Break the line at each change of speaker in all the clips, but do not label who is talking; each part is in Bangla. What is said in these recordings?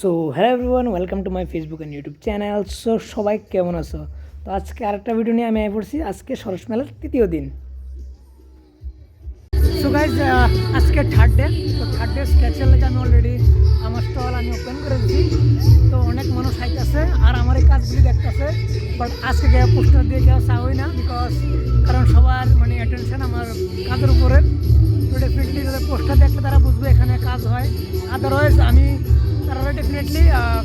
So hello everyone welcome to my Facebook and YouTube channel so সবাই কেমন আছো? তো আজকে আরেকটা ভিডিও নিয়ে আমি আয় পড়ছি, আজকে সরস মেলার তৃতীয় দিন। সো গাইজ আজকে থার্ড ডে তো থার্ড ডে স্কেচের লেগে আমি অলরেডি আমার স্টল আমি ওপেন করে দিচ্ছি তো অনেক মানুষ আইতেছে আর আমার এই কাজগুলি দেখতেছে বাট আজকে গিয়ে পোস্টার দিয়ে যাওয়া চাওই না বিকজ কারণ সবার মানে অ্যাটেনশন আমার কাজের উপরে। তো ডেফিনেটলি যাদের পোস্টার দেখলে তারা বুঝবে এখানে কাজ হয়। আদারওয়াইজ আমি তারা ডেফিনেটলি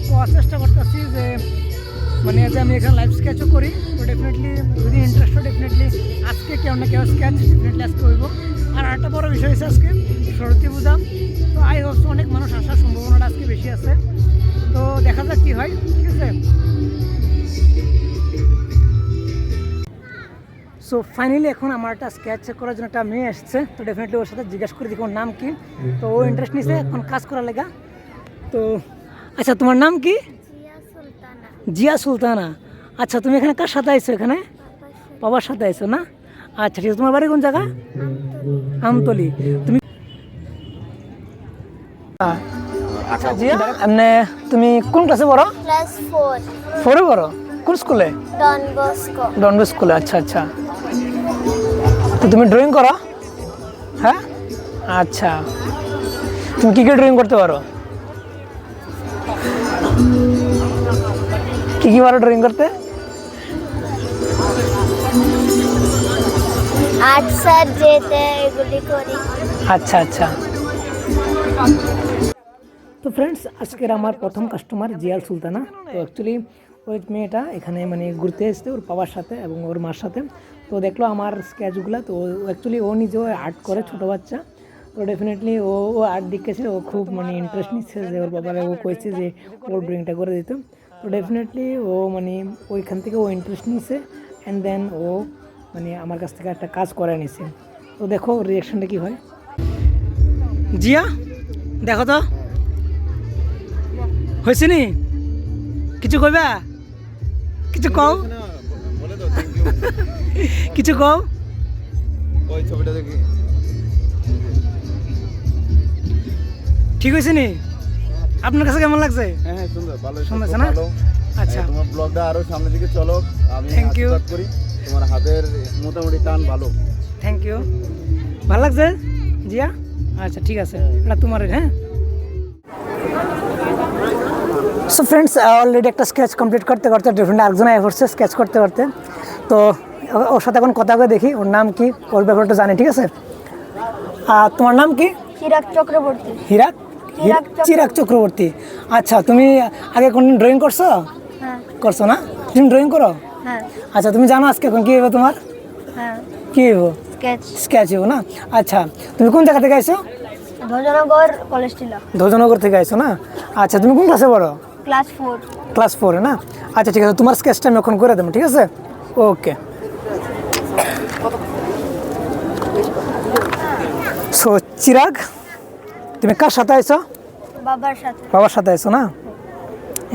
কোয়ার চেষ্টা করতেছি যে মানে যে আমি এখানে লাইভ স্কেচও করি, তো ডেফিনেটলি যদি ইন্টারেস্ট ডেফিনেটলি আজকে কেউ না কেউ স্কেচ ডেফিনেটলি আজকে হইব। আর একটা বড় বিষয় হচ্ছে আজকে, সরস্বতী পূজা। তো আই হোপস অনেক মানুষ আসার সম্ভাবনাটা আজকে বেশি আছে। তো দেখা যাক কী হয়, ঠিক আছে? সো ফাইনালি এখন আমার একটা স্কেচ করার জন্য একটা মেয়ে এসছে, তো ডেফিনেটলি ওর সাথে জিজ্ঞেস করে দেখি ওর নাম কি। তো ও ইন্টারেস্ট নিছে, এখন কাজ করার লেগা। তো আচ্ছা তোমার নাম কি?
জিয়া সুলতানা।
আচ্ছা তুমি এখানে কার সাথে আইছো এখানে? বাবার সাথে আইছো না? আচ্ছা ঠিক আছে তোমার বাড়ি কোন জায়গা? আমতলি। তুমি আচ্ছা জিয়া এমনি তুমি কোন ক্লাসে পড়ো?
Class four.
ফোরে পড়ো? কোন স্কুলে?
Don Bosco.
ডনবে স্কুলে আচ্ছা আচ্ছা। তো তুমি ড্রয়িং করো? হ্যাঁ? আচ্ছা। তুমি কী কী ড্রয়িং করতে পারো? কী কী পারো ড্রয়িং করতে? আচ্ছা আচ্ছা। তো ফ্রেন্ডস আজকের আমার প্রথম কাস্টমার জিয়াল সুলতানা। তো অ্যাকচুয়ালি ওই মেয়েটা এখানে মানে ঘুরতে এসছে ওর বাবার সাথে এবং ওর মার সাথে। তো দেখল আমার স্কেচগুলো তো অ্যাকচুয়ালি ও নিজেও আর্ট করে ছোটো বাচ্চা। তো ডেফিনেটলি ও ও আর্ট দেখেছে ও খুব মানে ইন্টারেস্ট নিচ্ছে যে ওর বাবারা ও কইছে যে ওর ড্রয়িংটা করে দিত। তো ডেফিনেটলি ও মানে ওইখান থেকে ও ইন্টারেস্ট নিছে অ্যান্ড দেন ও মানে আমার কাছ থেকে একটা কাজ করে নিছে। তো দেখো রিয়াকশনটা কী হয়? জিয়া দেখো তো। হয়েছে নি? কিছু কইবা? কিছু কও? কিছু কও?
ওই ছবিটা দেখি।
ঠিক হয়েছে নি? আপনার কাছে কেমন লাগছে?
হ্যাঁ হ্যাঁ সুন্দর ভালো
আছে না?
ভালো।
আচ্ছা।
হ্যাঁ, তোমার ব্লগটা আরও সামনের দিকে চলো আমি
Thank you.
করি। তোমার হাতের মোটামুটি টান ভালো।
থ্যাংক ইউ ভালো লাগছে? জিয়া? আচ্ছা ঠিক আছে। এটা তোমার হ্যাঁ? সো ফ্রেন্ডস অলরেডি একটা স্কেচ কমপ্লিট করতে করতে ডিফারেন্ট আরেকজন আয় স্কেচ করতে করতে। তো ওর সাথে এখন কথা করে দেখি ওর নাম কি? ওর ব্যাপারটা জানি ঠিক আছে? আর তোমার নাম কি?
হিরাক চক্রবর্তী।
হিরাক?
চিরাগ চক্রবর্তী।
চক্রবর্তী আচ্ছা তুমি আগে কোন ড্রয়িং করছ?
হ্যাঁ।
করছ না? তুমি ড্রয়িং করো?
হ্যাঁ।
আচ্ছা তুমি জানো আজকে এখন কী হইব তোমার?
হ্যাঁ।
কী হইব?
স্কেচ
হইব না? আচ্ছা তুমি কোন জায়গা থেকে আইছো?
ধ্বজনগর কলেজ টিলা
ধ্বজনগর থেকে আইছো না? আচ্ছা তুমি কোন ক্লাসে পড়ো?
ক্লাস ফোর
ক্লাস ফোরে না? আচ্ছা ঠিক আছে তোমার স্কেচটা আমি এখন করে দেবো ঠিক আছে? ওকে সো চিরাগ তুমি কার সাথে আইছো?
বাবার সাথে।
বাবার সাথে আইছো না?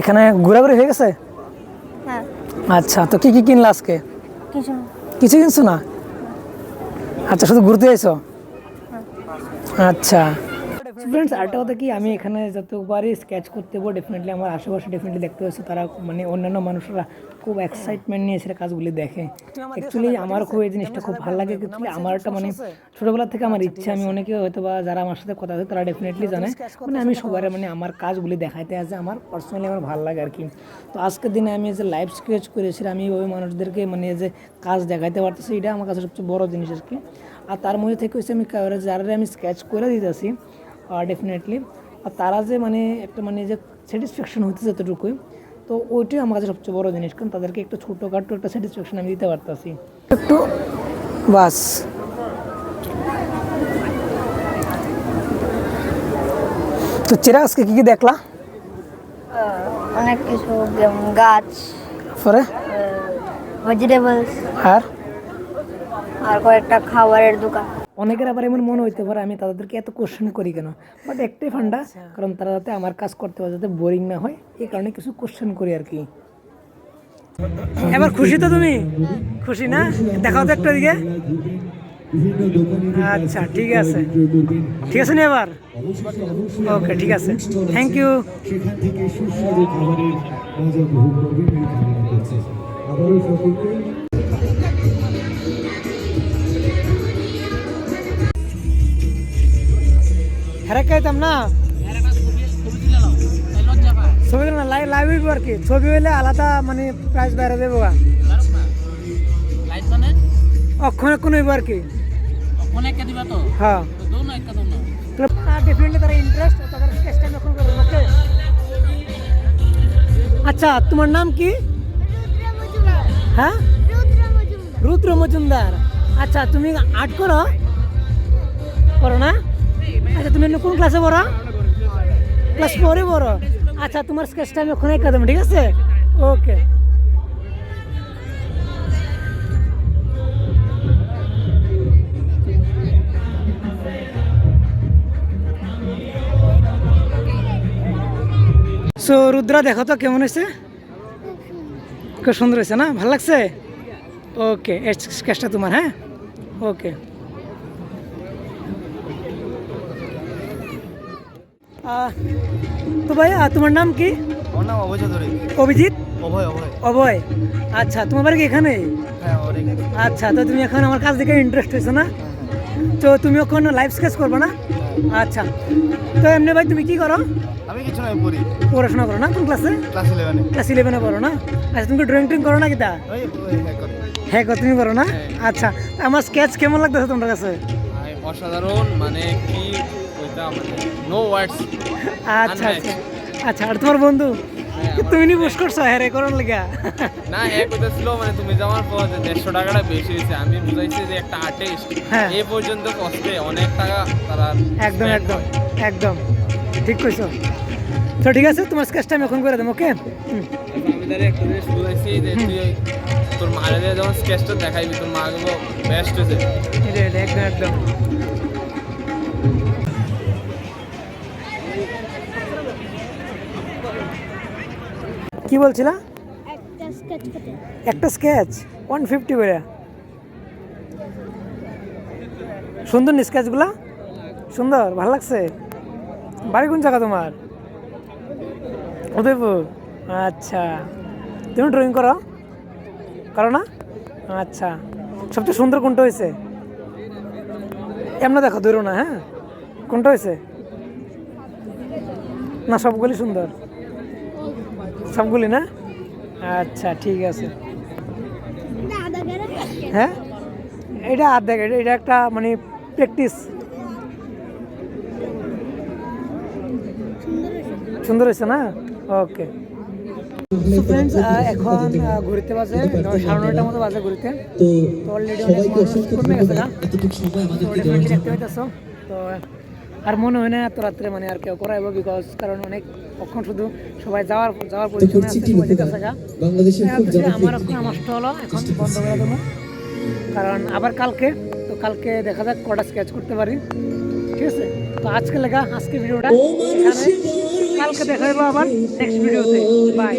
এখানে ঘোরাঘুরি হয়ে গেছে?
হ্যাঁ।
আচ্ছা তো কি কি কিনলা আজকে?
কিছু।
কিছু কিনছো না? আচ্ছা শুধু ঘুরতে আইছো? আচ্ছা। ফ্রেন্ডস আরেকটা কথা কি, আমি এখানে যতবারই স্কেচ করতে পারব ডেফিনেটলি আমার আশেপাশে ডেফিনেটলি দেখতে পাচ্ছি, তারা মানে অন্যান্য মানুষরা খুব এক্সাইটমেন্ট নিয়ে সেটা কাজগুলি দেখে। অ্যাকচুয়ালি আমার খুব এই জিনিসটা খুব ভালো লাগে অ্যাকচুয়ালি আমার একটা মানে ছোটোবেলা থেকে আমার ইচ্ছা, আমি অনেকে হয়তো বা যারা আমার সাথে কথা আছে তারা ডেফিনেটলি জানে মানে আমি সবার মানে আমার কাজগুলি দেখাইতে আছে আমার পার্সোনালি আমার ভালো লাগে আর কি। তো আজকের দিনে আমি যে লাইভ স্কেচ করেছি, আমি ওই মানুষদেরকে মানে যে কাজ দেখাইতে পারতেছি, এটা আমার কাছে সবচেয়ে বড় জিনিস আর কি। আর তার মধ্যে থেকে হচ্ছে আমি যারা আমি স্কেচ করে দিতেছি ডেফিনেটলি আর তারা যে মানে একটা মানে যে স্যাটিসফ্যাকশন হচ্ছে যতটুকুই তো ওইটাই আমার কাছে সবচেয়ে বড় জিনিস কারণ তাদেরকে একটু ছোটোখাটো একটা স্যাটিসফ্যাকশন আমি দিতে পারতাছি। একটু বাস। তো চেরা আজকে কী কী দেখলা?
অনেক কিছু যেমন গাছ
পরে?
ভেজিটেবলস
আর?
আর কয়েকটা খাবারের দোকান।
অনেকের আবার এমন মনে হইতে পারে আমি তাদেরকে এত কোশ্চেন করি কেন? বাট একটাই ফান্ডা কারণ তারা যাতে আমার কাজ করতে পারে যাতে বোরিং না হয় এই কারণে কিছু কোশ্চেন করি আর কি। এবার খুশি তো তুমি? খুশি না? দেখাও তো একটা দিকে। আচ্ছা, ঠিক আছে। ঠিক আছে নি এবার? ওকে, ঠিক আছে।
Thank
you.
সেখান থেকে সুস্বাদু খাবারের মজা উপভোগ করবেন এই কামনা করছি আবারও সকলকে
হ্যাঁ খাইতাম না? ছবি না লাইভ হইব আর কি? ছবি হইলে আলাদা মানে প্রাইস বাইরে দেবো অক্ষণ অক্ষণ হইব আর কি। হ্যাঁ। তারা ইন্টারেস্ট আচ্ছা তোমার নাম কি? হ্যাঁ? রুদ্র মজুমদার। আচ্ছা তুমি আর্ট করো? করো না? আচ্ছা তুমি কোন ক্লাসে পড়ো? ক্লাস ফোরে পড়ো? আচ্ছা তোমার স্কেচ টাইম ওখানে একা দেবো ঠিক আছে? ওকে সো রুদ্রা, দেখো তো কেমন হয়েছে? খুব সুন্দর হয়েছে না? ভালো লাগছে? ওকে এই স্কেচটা তোমার হ্যাঁ? ওকে তো ভাই তোমার নাম কি?
আমার নাম অবৈধ ধরে
অভিজিৎ?
অভয় অভয়।
অভয়। আচ্ছা তোমার বাড়ি কি এখানে?
হ্যাঁ
আচ্ছা তো তুমি এখন আমার কাছ থেকে ইন্টারেস্ট হয়েছো না? তো তুমি এখন লাইভ স্কেচ করবে না? আচ্ছা তো এমনি ভাই তুমি কি করো?
আমি কিছু নয় পড়ি।
পড়াশোনা করো না কোন ক্লাসে
ক্লাস ইলেভেনে
ক্লাস ইলেভেনে পড়ো না? আচ্ছা তুমি ড্রয়িং ট্রয়িং করো না কি তা?
ওই ওই হ্যাঁ করে।
হ্যাঁ তুমি করো না? আচ্ছা আমার স্কেচ কেমন লাগতেছে তোমার কাছে?
অসাধারণ মানে কি ওইটা মানে নো ওয়ার্ডস
আচ্ছা আচ্ছা। আচ্ছা আর তোমার বন্ধু? তুমি নি বুঝ করছ হ্যাঁ
না কইতেছিল মানে তুমি যাওয়ার পর যে দেড়শো টাকাটা বেশি হয়েছে আমি বুঝাইছি যে একটা আর্টিস্ট
হ্যাঁ।
এ পর্যন্ত কষ্টে অনেক টাকা তারা
একদম একদম একদম। ঠিক কইছো। তো ঠিক আছে তোমার স্কেচটা আমি এখন করে দেবো ওকে?
আমি তারে একটা জিনিস বুঝাইছি যে তুই তোর মায়ের যখন স্কেচটা দেখাইবি তোর মা গুলো বেস্ট হয়েছে
একদম একদম। কি বলছিলা? একটা স্কেচ ওয়ান ফিফটি করে। সুন্দর নি স্কেচগুলা সুন্দর ভালো লাগছে? বাড়ি কোন জায়গা তোমার? উদয়পুর। আচ্ছা। তুমি ড্রয়িং করো। করো না? আচ্ছা। সবচেয়ে সুন্দর কোনটা হয়েছে? এমন দেখো দূরও না হ্যাঁ? কোনটা হয়েছে? না, সবগুলি সুন্দর। সবগুলি না? আচ্ছা ঠিক আছে। হ্যাঁ? এটা আর দেখ, এটা- একটা মানে প্র্যাকটিস সুন্দর হয়েছে না? ওকে ফ্রেন্ডস এখন ঘুরতে বাজে সাড়ে নয়টার মতো বাজে ঘুরতে
তো
অলরেডি অনেক কমে গেছে না? তো দেখতে পাইতেছো। তো আর মনে হয় না এত রাত্রে মানে আর কেউ করাইবো বিকজ কারণ অনেক অক্ষণ শুধু সবাই যাওয়ার যাওয়ার পরিচয়
কি উপকার
আমার এখন নষ্ট হলো এখন বন্ধ করে দেবো। কারণ আবার কালকে তো কালকে দেখা যাক কটা স্কেচ করতে পারি। ঠিক আছে? তো আজকে লেখা আজকে ভিডিওটা এখানে। কালকে দেখা যাব আবার নেক্সট ভিডিওতে বাই